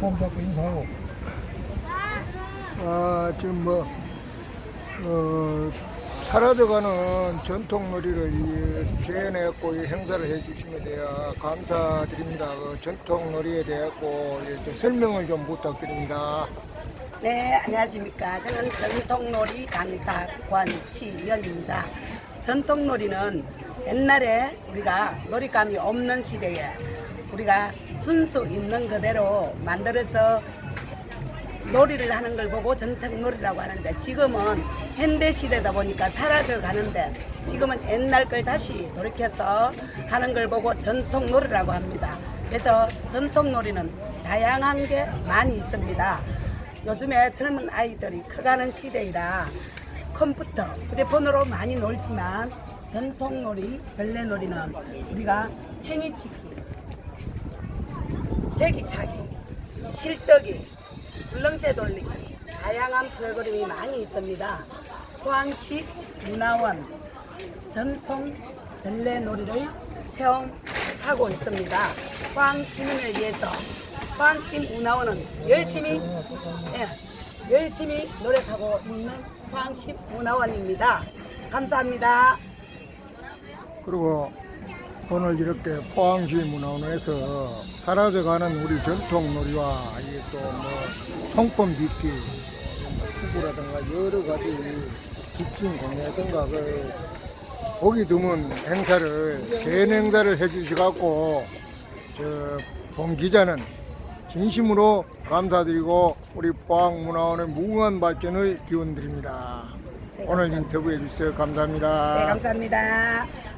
폼 잡고 인사하고. 아, 지금 뭐, 어, 사라져가는 전통 놀이를 이 재현해갖고 이 행사를 해주시면 돼요. 감사드립니다. 그 전통 놀이에 대해서 이렇게 설명을 좀 부탁드립니다. 네, 안녕하십니까. 저는 전통놀이 강사 권치연입니다. 전통놀이는 옛날에 우리가 놀이감이 없는 시대에 우리가 순수 있는 그대로 만들어서 놀이를 하는 걸 보고 전통놀이라고 하는데 지금은 현대 시대다 보니까 사라져 가는데 지금은 옛날 걸 다시 돌이켜서 하는 걸 보고 전통놀이라고 합니다. 그래서 전통놀이는 다양한 게 많이 있습니다. 요즘에 젊은 아이들이 커가는 시대이라 컴퓨터, 휴대폰으로 많이 놀지만 전통놀이, 전래놀이는 우리가 행위치기, 세기차기, 실뜨기, 물렁새 돌리기 다양한 프로그램이 많이 있습니다. 포항시 문화원 전통 전래놀이를 체험하고 있습니다. 포항 시민을 위해서 포항시 문화원은 열심히 예, 열심히 노력하고 있는 포항시 문화원입니다. 감사합니다. 그리고 오늘 이렇게 포항시 문화원에서 사라져가는 우리 전통 놀이와 이게 또뭐 성품 빚기, 후구라든가 여러 가지 집중 공예든가 그 보기 드문 행사를 재현 행사를 해주시갖고 저본 기자는 진심으로 감사드리고 우리 포항 문화원의 무궁한 발전을 기원드립니다. 오늘 인터뷰해 주셔서 감사합니다. 네, 감사합니다.